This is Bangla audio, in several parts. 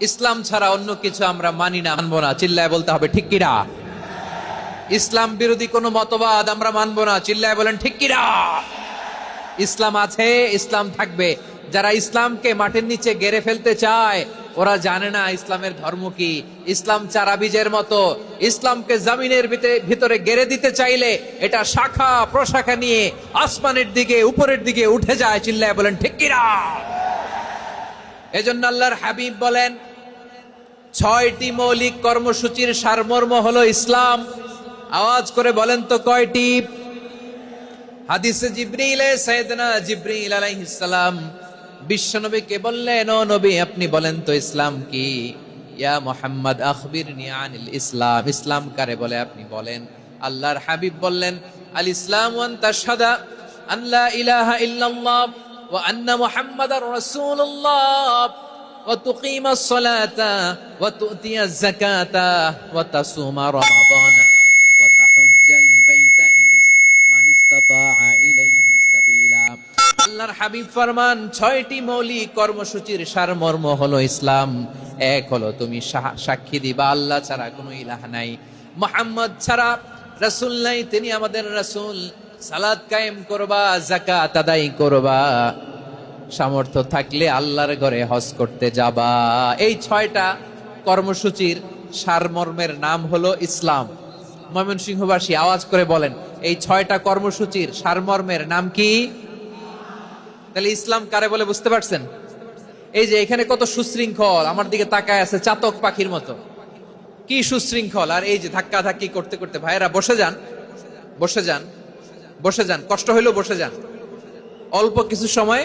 ইসলাম ছাড়া অন্য কিছু আমরা মানি না, মানবো না। চিল্লায় বলতে হবে, ঠিক কিরা? ইসলাম বিরোধী কোনো মতবাদ আমরা মানবো না। চিল্লায় বলেন, ঠিক কিরা? ইসলাম আছে, ইসলাম থাকবে। যারা ইসলামকে মাটির নিচে গেড়ে ফেলতে চায়, ওরা জানে না ইসলামের ধর্ম কি। ইসলাম চারা বীজের মতো। ইসলামকে জামিনের ভিতরে- ভিতরে গেড়ে দিতে চাইলে এটা শাখা, প্রশাখা নিয়ে আসমানের দিকে, উপরের দিকে উঠে যায়। চিল্লায় বলেন, ঠিক কিরা? এজন্য আল্লাহর হাবিব বলেন ছয়টি মৌলিক কর্মসূচির সারমর্ম হলো ইসলাম। আওয়াজ করে বলেন তো কয়টি? হাদিসে জিব্রিলে, সাইয়েদনা জিব্রিল আলাইহিস সালাম বিশ্বনবীকে বললেন, ও নবী, আপনি বলেন তো ইসলাম কি? ইয়া মুহাম্মদ আনিল ইসলাম। ইসলাম কারে বলে আপনি বলেন? আল্লাহর হাবিব বললেন ইসলাম ওয়ান ইলাহা ইল্লাল্লাহ وتقيم الصلاة وتؤتي الزكاة وتصوم رمضان وتحج البيت إن اس- من استطاع إليه سبيلا আল্লাহর হাবিব ফরমান ছয়টি মৌলিক কর্মসূচির সারমর্ম হলো ইসলাম এক হলো তুমি সা- সাক্ষী দিবা আল্লাহ ছাড়া কোনো ইলাহ নাই মোহাম্মদ ছাড়া রাসূল নাই তিনি আমাদের রাসূল সালাত কায়েম করবা জাকাত আদায় করবা সামর্থ্য থাকলে আল্লাহর ঘরে হজ করতে যাবা। এই ছয়টা কর্মসূচির সারমর্মের নাম হলো ইসলাম। ময়মনসিংহবাসী আওয়াজ করে বলেন, এই ছয়টা কর্মসূচির সারমর্মের নাম কি? তাহলে ইসলাম কারে বলে বুঝতে পারছেন? এই যে এখানে কত সুশৃঙ্খল, আমার দিকে তাকায় আছে চাতক পাখির মতো। কি সুশৃঙ্খল, আর এই যে ধাক্কা ধাক্কি করতে করতে ভাইয়েরা বসে যান বসে যান বসে যান, কষ্ট হইলেও বসে যান। অল্প কিছু সময়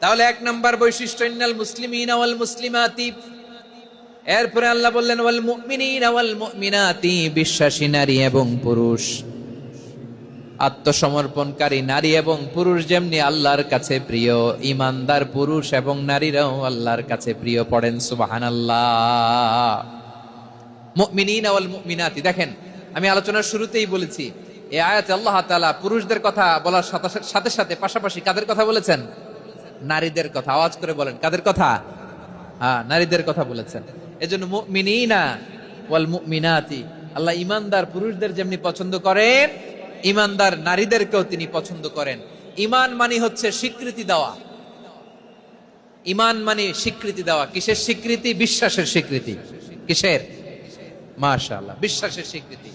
তাহলে এক নম্বর বৈশিষ্ট্য, ইন্নাল মুসলিমিন ওয়াল মুসলিমাতি। এরপরে আল্লাহ বললেন, ওয়াল মুমিনিন ওয়াল মুমিনাতি, বিশ্বাসী নারী এবং পুরুষ। আত্মসমর্পণকারী নারী এবং পুরুষ যেমনি আল্লাহর কাছে প্রিয়, ইমানদার পুরুষ এবং নারীরাও আল্লাহর কাছে প্রিয় পড়েন সুবাহান সুবহানাল্লাহ। মুমিনিন ওয়াল মুমিনাতি, দেখেন, আমি আলোচনার শুরুতেই বলেছি, এই আয়াতে আল্লাহ তাআলা পুরুষদের কথা বলার সাথে সাথে, পাশাপাশি কাদের কথা বলেছেন? নারীদের কথা, আওয়াজ করে বলেন, কাদের কথা? হ্যাঁ নারীদের কথা বলেছেন। ওয়াল মুমিনাতি, আল্লাহ ইমানদার পুরুষদের যেমনি পছন্দ করেন, ইমানদার নারীদেরকেও তিনি পছন্দ করেন। ইমান মানে হচ্ছে স্বীকৃতি দেওয়া। ইমান মানে স্বীকৃতি দেওয়া। কিসের স্বীকৃতি? বিশ্বাসের স্বীকৃতি। কিসের? মাশাআল্লাহ, বিশ্বাসের স্বীকৃতি।